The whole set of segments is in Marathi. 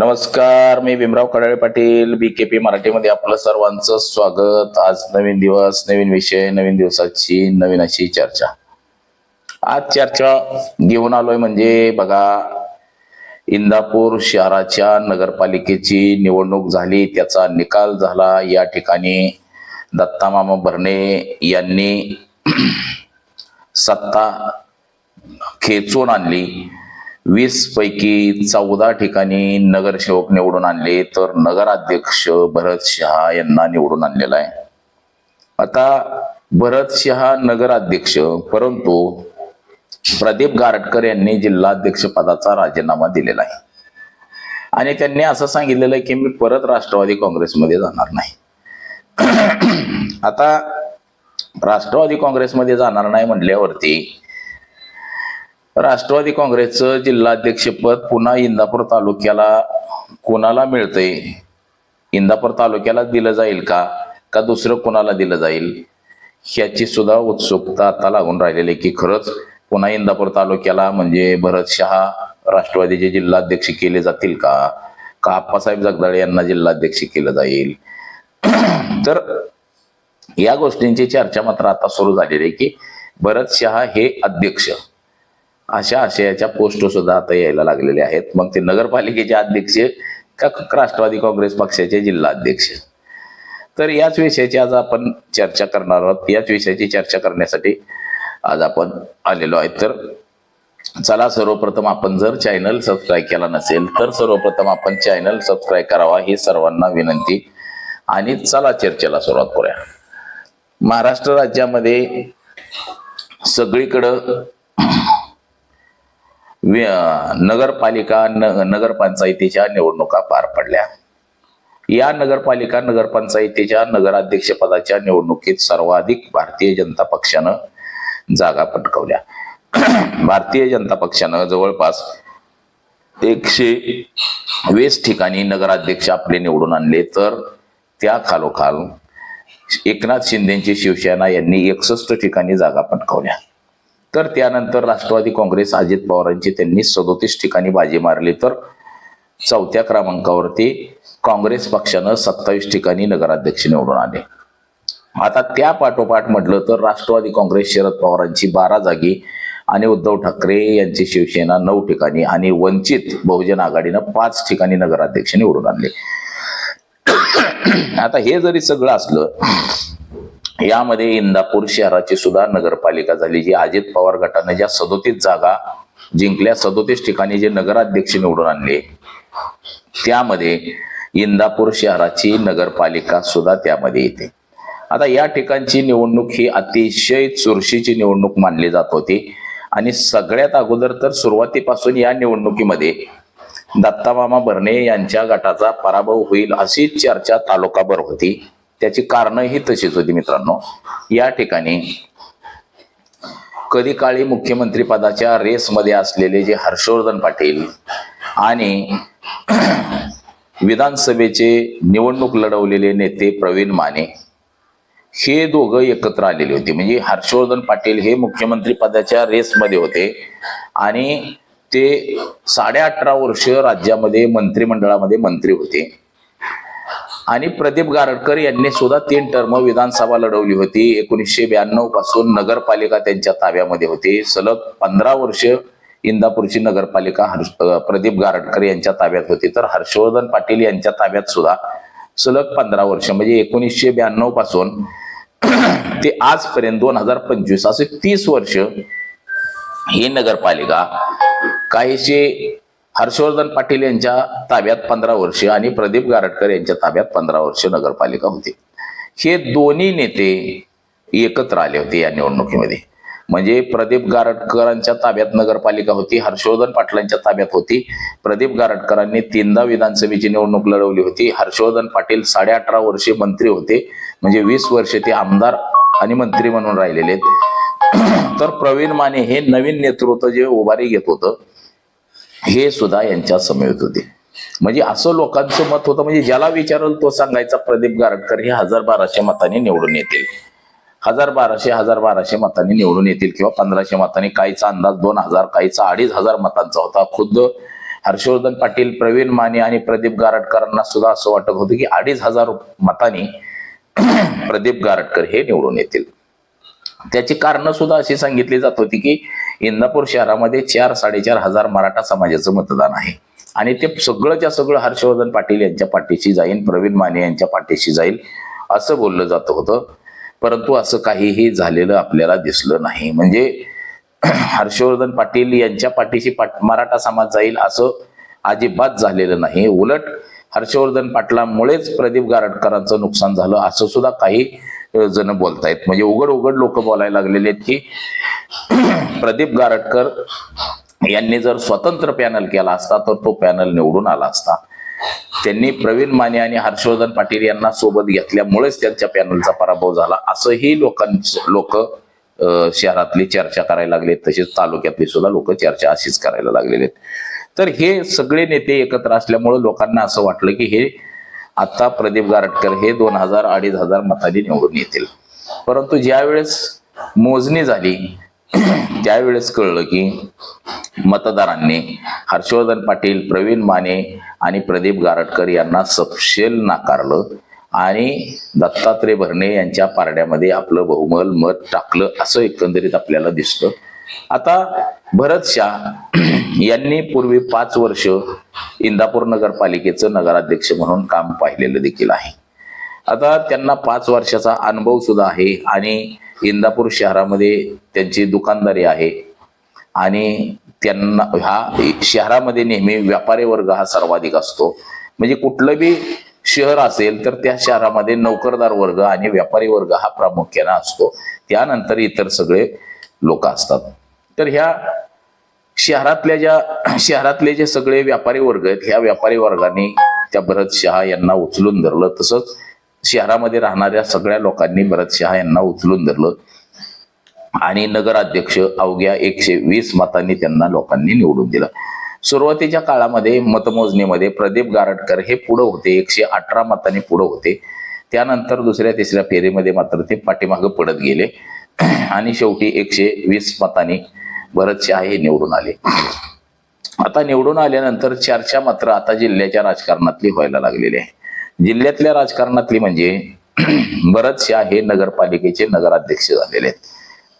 नमस्कार मी Bhimrao Kadale Patil B K P मराठीमध्ये आपलं सर्वांचं स्वागत. आज नवीन दिवस नवीन विषय नवीन दिवसाची नवीन अशी चर्चा. आज चर्चा घेऊन आलोय म्हणजे बघा इंदापूर शहराच्या नगरपालिकेची निवडणूक झाली त्याचा निकाल झाला. या ठिकाणी दत्तामामा भरणे यांनी सत्ता खेचून आणली. वीस पैकी चौदा ठिकाणी नगरसेवक निवडून आणले तर नगराध्यक्ष भरत शहा यांना निवडून आणलेला आहे. आता भरत शहा नगराध्यक्ष परंतु प्रदीप गारटकर यांनी जिल्हाध्यक्ष पदाचा राजीनामा दिलेला आहे. आणि त्यांनी असं सांगितलेलं आहे की मी परत राष्ट्रवादी काँग्रेसमध्ये जाणार नाही. आता राष्ट्रवादी काँग्रेसमध्ये जाणार नाही म्हटल्यावरती राष्ट्रवादी काँग्रेसचं जिल्हाध्यक्षपद पुन्हा इंदापूर तालुक्याला कोणाला मिळतंय? इंदापूर तालुक्याला दिलं जाईल का? का दुसरं कोणाला दिलं जाईल? ह्याची सुद्धा उत्सुकता आता लागून राहिलेली आहे की खरंच पुन्हा इंदापूर तालुक्याला म्हणजे भरत शहा राष्ट्रवादीचे जिल्हाध्यक्ष केले जातील का? का आप्पासाहेब जगदाळे यांना जिल्हाध्यक्ष केलं जाईल? तर या गोष्टींची चर्चा मात्र आता सुरू झालेली आहे की भरत शहा हे अध्यक्ष. अशा आशयाच्या पोस्ट सुद्धा आता यायला लागलेल्या आहेत. मग ते नगरपालिकेचे अध्यक्ष का राष्ट्रवादी काँग्रेस पक्षाचे जिल्हा अध्यक्ष तर याच विषयाची आज आपण चर्चा करणार आहोत. याच विषयाची चर्चा करण्यासाठी आज आपण आलेलो आहे तर चला सर्वप्रथम आपण जर चॅनल सबस्क्राईब केला नसेल तर सर्वप्रथम आपण चॅनल सबस्क्राईब करावा ही सर्वांना विनंती. आणि चला चर्चेला सुरुवात करूया. महाराष्ट्र राज्यामध्ये सगळीकडं नगरपालिका न- नगरपंचायतीच्या निवडणुका पार पडल्या. या नगरपालिका नगरपंचायतीच्या नगराध्यक्षपदाच्या निवडणुकीत सर्वाधिक भारतीय जनता पक्षानं जागा पटकवल्या. भारतीय जनता पक्षानं जवळपास एकशे वीस ठिकाणी नगराध्यक्ष आपले निवडून आणले तर त्या खालोखाल एकनाथ शिंदेची शिवसेना यांनी एकसष्ट ठिकाणी जागा पटकावल्या. तर त्यानंतर राष्ट्रवादी काँग्रेस अजित पवारांची त्यांनी सदोतीस ठिकाणी बाजी मारली. तर चौथ्या क्रमांकावरती काँग्रेस पक्षानं सत्तावीस ठिकाणी नगराध्यक्ष निवडून आले. आता त्या पाठोपाठ म्हटलं तर राष्ट्रवादी काँग्रेस शरद पवारांची बारा जागी आणि उद्धव ठाकरे यांची शिवसेना नऊ ठिकाणी आणि वंचित बहुजन आघाडीनं पाच ठिकाणी नगराध्यक्ष निवडून आणले. आता हे जरी सगळं असलं यामध्ये इंदापूर शहराची सुद्धा नगरपालिका झाली जी अजित पवार गटाने ज्या सदोतीस जागा जिंकल्या सदोतीस ठिकाणी जे नगराध्यक्ष निवडून आणले त्यामध्ये इंदापूर शहराची नगरपालिका सुद्धा त्यामध्ये येते. आता या ठिकाणची निवडणूक ही अतिशय चुरशीची निवडणूक मानली जात होती. आणि सगळ्यात अगोदर तर सुरुवातीपासून या निवडणुकीमध्ये दत्तामामा भरणे यांच्या गटाचा पराभव होईल अशी चर्चा तालुकाभर होती. त्याची कारणही तशीच होती मित्रांनो. या ठिकाणी कधी काळी मुख्यमंत्री पदाच्या रेसमध्ये असलेले जे हर्षवर्धन पाटील आणि विधानसभेचे निवडणूक लढवलेले नेते प्रवीण माने हे दोघं एकत्र आलेले होते. म्हणजे हर्षवर्धन पाटील हे मुख्यमंत्री पदाच्या रेसमध्ये होते आणि ते साडे अठरा वर्ष राज्यामध्ये मंत्रिमंडळामध्ये मंत्री होते. आणि प्रदीप गारडकर यांनी सुद्धा तीन टर्म विधानसभा लढवली होती. एकोणीसशे ब्याण्णवपासून नगरपालिका त्यांच्या ताब्यामध्ये होती. सलग पंधरा वर्ष इंदापूरची नगरपालिका हर्ष प्रदीप गारडकर यांच्या ताब्यात होती. तर हर्षवर्धन पाटील यांच्या ताब्यात सुद्धा सलग पंधरा वर्ष म्हणजे एकोणीसशे ब्याण्णवपासून ते आजपर्यंत दोन हजार पंचवीस असे तीस वर्ष ही नगरपालिका काहीशी हर्षवर्धन पाटील यांच्या ताब्यात पंधरा वर्ष आणि प्रदीप गारटकर यांच्या ताब्यात पंधरा वर्ष नगरपालिका होती. हे दोन्ही नेते एकत्र आले होते या निवडणुकीमध्ये. म्हणजे प्रदीप गारटकरांच्या ताब्यात नगरपालिका होती हर्षवर्धन पाटलांच्या ताब्यात होती प्रदीप गारटकरांनी तीनदा विधानसभेची निवडणूक लढवली होती हर्षवर्धन पाटील साडे अठरा वर्षे मंत्री होते म्हणजे वीस वर्षे ते आमदार आणि मंत्री म्हणून राहिलेले आहेत. तर प्रवीण माने हे नवीन नेतृत्व जे उभारी घेत होतं हे सुद्धा यांच्या समेत होते. म्हणजे असं लोकांचं मत होतं म्हणजे ज्याला विचारल तो सांगायचा प्रदीप गारटकर हे हजार बाराशे मताने निवडून येतील. हजार बाराशे हजार बाराशे मतांनी निवडून येतील किंवा पंधराशे मतांनी काहीचा अंदाज दोन हजार काहीचा अडीच हजार मतांचा होता. खुद्द हर्षवर्धन पाटील प्रवीण माने आणि प्रदीप गारटकरांना सुद्धा असं वाटत होतं की अडीच हजार मतांनी प्रदीप गारटकर हे निवडून येतील. त्याची कारणं सुद्धा अशी सांगितली जात होती की इंदापूर शहरामध्ये चार साडेचार हजार मराठा समाजाचं मतदान आहे. आणि ते सगळंच्या सगळं हर्षवर्धन पाटील यांच्या पाठीशी जाईल प्रवीण माने यांच्या पाठीशी जाईल असं बोललं जात होतं. परंतु असं काहीही झालेलं आपल्याला दिसलं नाही. म्हणजे हर्षवर्धन पाटील यांच्या पाठीशी पाट मराठा समाज जाईल असं अजिबात झालेलं नाही. उलट हर्षवर्धन पाटलामुळेच प्रदीप गारटकरांचं नुकसान झालं असं सुद्धा काही जण बोलतायत. म्हणजे उघड उघड लोक बोलायला लागलेले आहेत की प्रदीप गारटकर यांनी जर स्वतंत्र पॅनल केला असता तर तो पॅनल निवडून आला असता. त्यांनी प्रवीण माने आणि हर्षवर्धन पाटील यांना सोबत घेतल्यामुळेच त्यांच्या पॅनलचा पराभव झाला. असंही लोकांच लोक शहरातली चर्चा करायला लागलेत. तसेच तालुक्यातली सुद्धा लोक चर्चा अशीच करायला लागलेले आहेत. तर हे सगळे नेते एकत्र असल्यामुळे लोकांना असं वाटलं की हे आता प्रदीप गारटकर हे दोन हजार अडीच हजार मतांनी निवडून येतील. परंतु ज्यावेळेस मोजणी झाली त्यावेळेस कळलं की मतदारांनी हर्षवर्धन पाटील प्रवीण माने आणि प्रदीप गारटकर यांना सपशेल नाकारलं आणि दत्तात्रय भरणे यांच्या पारड्यामध्ये आपलं बहुमल मत टाकलं असं एकंदरीत आपल्याला दिसतं. आता भरत शाह यांनी पूर्वी पाच वर्ष इंदापूर नगरपालिकेचं नगराध्यक्ष म्हणून काम पाहिलेलं देखील आहे. आता त्यांना पाच वर्षाचा अनुभव सुद्धा आहे आणि इंदापूर शहरामध्ये त्यांची दुकानदारी आहे आणि त्यांना हा शहरामध्ये नेहमी व्यापारी वर्ग हा सर्वाधिक असतो. म्हणजे कुठलं बी शहर असेल तर त्या शहरामध्ये नोकरदार वर्ग आणि व्यापारी वर्ग हा प्रामुख्याने असतो. त्यानंतर इतर सगळे लोक असतात. तर ह्या शहरातल्या ज्या शहरातले जे सगळे व्यापारी वर्ग आहेत ह्या व्यापारी वर्गाने त्या भरत शहा यांना उचलून धरलं. तसंच शहरामध्ये राहणाऱ्या सगळ्या लोकांनी भरत शहा यांना उचलून धरलं. आणि नगराध्यक्ष अवघ्या एकशे वीस मतांनी त्यांना लोकांनी निवडून दिलं. सुरुवातीच्या काळामध्ये मतमोजणीमध्ये प्रदीप गारटकर हे पुढं होते एकशे अठरा मतांनी पुढं होते. त्यानंतर दुसऱ्या तिसऱ्या फेरीमध्ये मात्र ते पाठीमागं पडत गेले. आणि शेवटी एकशे वीस मतांनी भरत शहा हे निवडून आले. आता निवडून आल्यानंतर चर्चा मात्र आता जिल्ह्याच्या राजकारणातली व्हायला लागलेली आहे. जिल्ह्यातल्या राजकारणातली म्हणजे भरत शहा हे नगरपालिकेचे नगराध्यक्ष झालेले आहेत.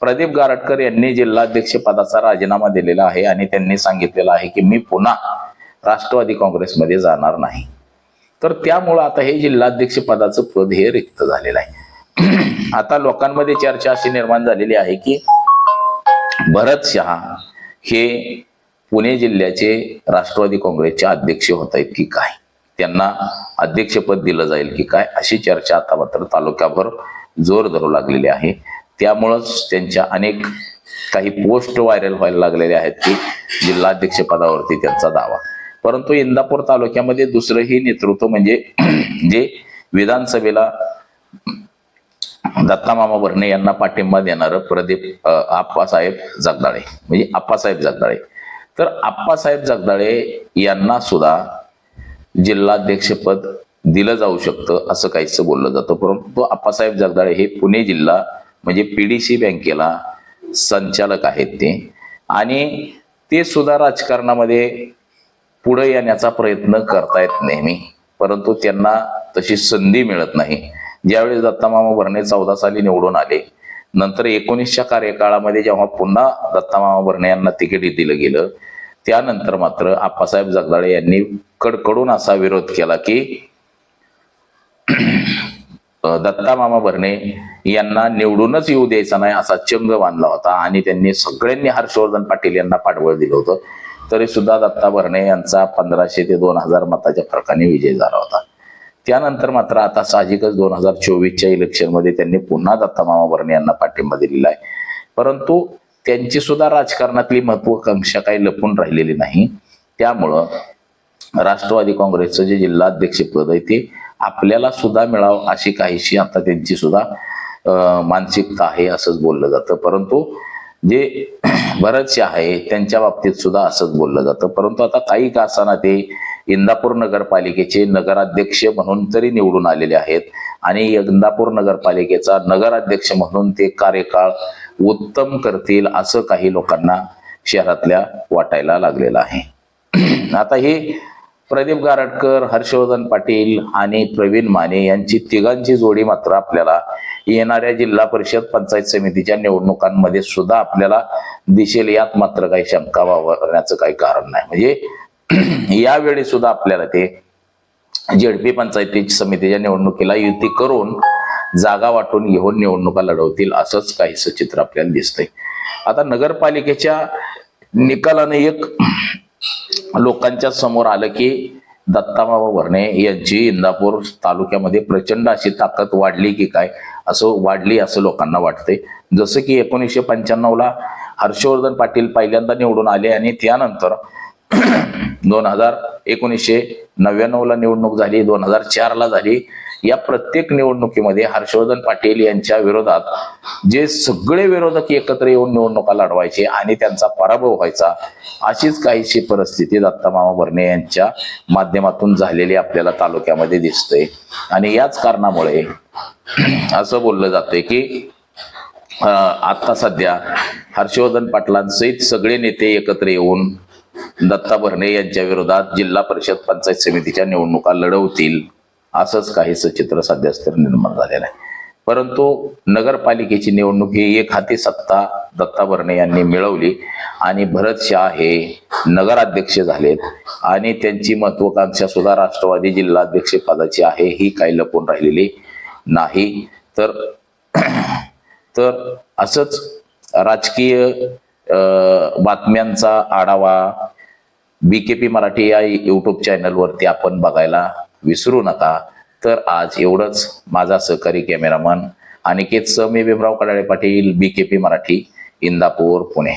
प्रदीप गारटकर यांनी जिल्हाध्यक्ष पदाचा राजीनामा दिलेला आहे आणि त्यांनी सांगितलेलं आहे की मी पुन्हा राष्ट्रवादी काँग्रेसमध्ये जाणार नाही. तर त्यामुळं आता हे जिल्हाध्यक्ष पदाचं पद हे रिक्त झालेलं आहे. आता लोकांमध्ये चर्चा अशी निर्माण झालेली आहे की भरत शहा हे पुणे जिल्ह्याचे राष्ट्रवादी काँग्रेसचे अध्यक्ष होत आहेत की काय? त्यांना अध्यक्षपद दिलं जाईल की काय? अशी चर्चा आता मात्र तालुक्याभर जोर धरू लागलेली आहे. त्यामुळंच त्यांच्या अनेक काही पोस्ट व्हायरल व्हायला लागलेल्या आहेत की जिल्हाध्यक्ष पदावरती त्यांचा दावा. परंतु इंदापूर तालुक्यामध्ये दुसरंही नेतृत्व म्हणजे जे विधानसभेला दत्तामामा भरणे यांना पाठिंबा देणारं प्रदीप आप्पासाहेब जगदाळे म्हणजे आप्पासाहेब जगदाळे. तर आप्पासाहेब जगदाळे यांना सुद्धा जिल्हाध्यक्षपद दिलं जाऊ शकतं असं काहीच बोललं जातं. परंतु आप्पासाहेब जगदाळे हे पुणे जिल्हा म्हणजे पीडीसी बँकेला संचालक आहेत ते. आणि ते सुद्धा राजकारणामध्ये पुढे येण्याचा प्रयत्न करतायत नेहमी. परंतु त्यांना तशी संधी मिळत नाही. ज्यावेळेस दत्तामामा भरणे चौदा साली निवडून आले नंतर एकोणीसच्या कार्यकाळामध्ये जेव्हा पुन्हा दत्तामामा भरणे यांना तिकीट दिलं गेलं त्यानंतर मात्र आप्पासाहेब जगदाळे यांनी कडकडून असा विरोध केला की दत्तामामा भरणे यांना निवडूनच येऊ द्यायचा नाही असा चंग बांधला होता आणि त्यांनी सगळ्यांनी हर्षवर्धन पाटील यांना पाठबळ दिलं होतं. तरी सुद्धा दत्ता भरणे यांचा पंधराशे ते दोन हजार मताच्या फरकाने विजय झाला होता. त्यानंतर मात्र आता साहजिकच दोन हजार चोवीसच्या इलेक्शनमध्ये त्यांनी पुन्हा दत्ता मामा यांना पाठिंबा दिलेला आहे. परंतु त्यांची सुद्धा राजकारणातली महत्वाकांक्षा काही लपून राहिलेली नाही. त्यामुळं राष्ट्रवादी काँग्रेसचं जे जिल्हाध्यक्षपद आहे ते आपल्याला सुद्धा मिळावं अशी काहीशी आता त्यांची सुद्धा मानसिकता आहे असंच बोललं जातं. परंतु जे बरेचसे आहे त्यांच्या बाबतीत सुद्धा असंच बोललं जातं. परंतु आता काही का ते इंदापूर नगरपालिकेचे नगराध्यक्ष म्हणून तरी निवडून आलेले आहेत. आणि इंदापूर नगरपालिकेचा नगराध्यक्ष म्हणून ते कार्यकाळ उत्तम करतील असं काही लोकांना शहरातल्या वाटायला लागलेलं आहे. आता हे प्रदीप गारटकर हर्षवर्धन पाटील आणि प्रवीण माने यांची तिघांची जोडी मात्र आपल्याला येणाऱ्या जिल्हा परिषद पंचायत समितीच्या निवडणुकांमध्ये सुद्धा आपल्याला दिसेल. यात मात्र काही शंका वावरण्याचं काही कारण नाही. म्हणजे यावेळी सुद्धा आपल्याला ते जेडपी पंचायती समितीच्या निवडणुकीला युती करून जागा वाटून घेऊन निवडणुका लढवतील असंच काहीसं चित्र आपल्याला दिसतंय. आता नगरपालिकेच्या निकालाने एक लोकांच्या समोर आलं की दत्ताबाबा भरणे यांची इंदापूर तालुक्यामध्ये प्रचंड अशी ताकद वाढली की काय असं वाढली असं लोकांना वाटतंय. जसं की एकोणीसशे पंच्याण्णवला हर्षवर्धन पाटील पहिल्यांदा निवडून आले आणि त्यानंतर दोन हजार एकोणीसशे नव्याण्णवला निवडणूक झाली दोन हजार चारला झाली. या प्रत्येक निवडणुकीमध्ये हर्षवर्धन पाटील यांच्या विरोधात जे सगळे विरोधक एकत्र येऊन निवडणुका लढवायचे आणि त्यांचा पराभव व्हायचा अशीच काहीशी परिस्थिती दत्तामामा भरणे यांच्या माध्यमातून झालेली आपल्याला तालुक्यामध्ये दिसते. आणि याच कारणामुळे असं बोललं जातंय की आता सध्या हर्षवर्धन पाटलांसहित सगळे नेते एकत्र येऊन दत्ता भरणे यांच्या विरोधात जिल्हा परिषद पंचायत समितीच्या निवडणुका लढवतील असंच काहीसं चित्र सध्यास्तर निर्माण झालेलं आहे. परंतु नगरपालिकेची निवडणूक ही एक हाती सत्ता दत्ता भरणे यांनी मिळवली आणि भरत शाह हे नगराध्यक्ष झालेत आणि त्यांची महत्वाकांक्षा सुद्धा राष्ट्रवादी जिल्हाध्यक्ष पदाची आहे ही काही लपून राहिलेली नाही. तर तर असंच राजकीय बातम्यांचा आढावा बी के पी मराठी या यूट्यूब चॅनलवरती आपण बघायला विसरू नका. तर आज एवढंच. माझा सहकारी कॅमेरामन अनिकेत स मी Bhimrao Kadale Patil B K P Marathi Indapur Pune.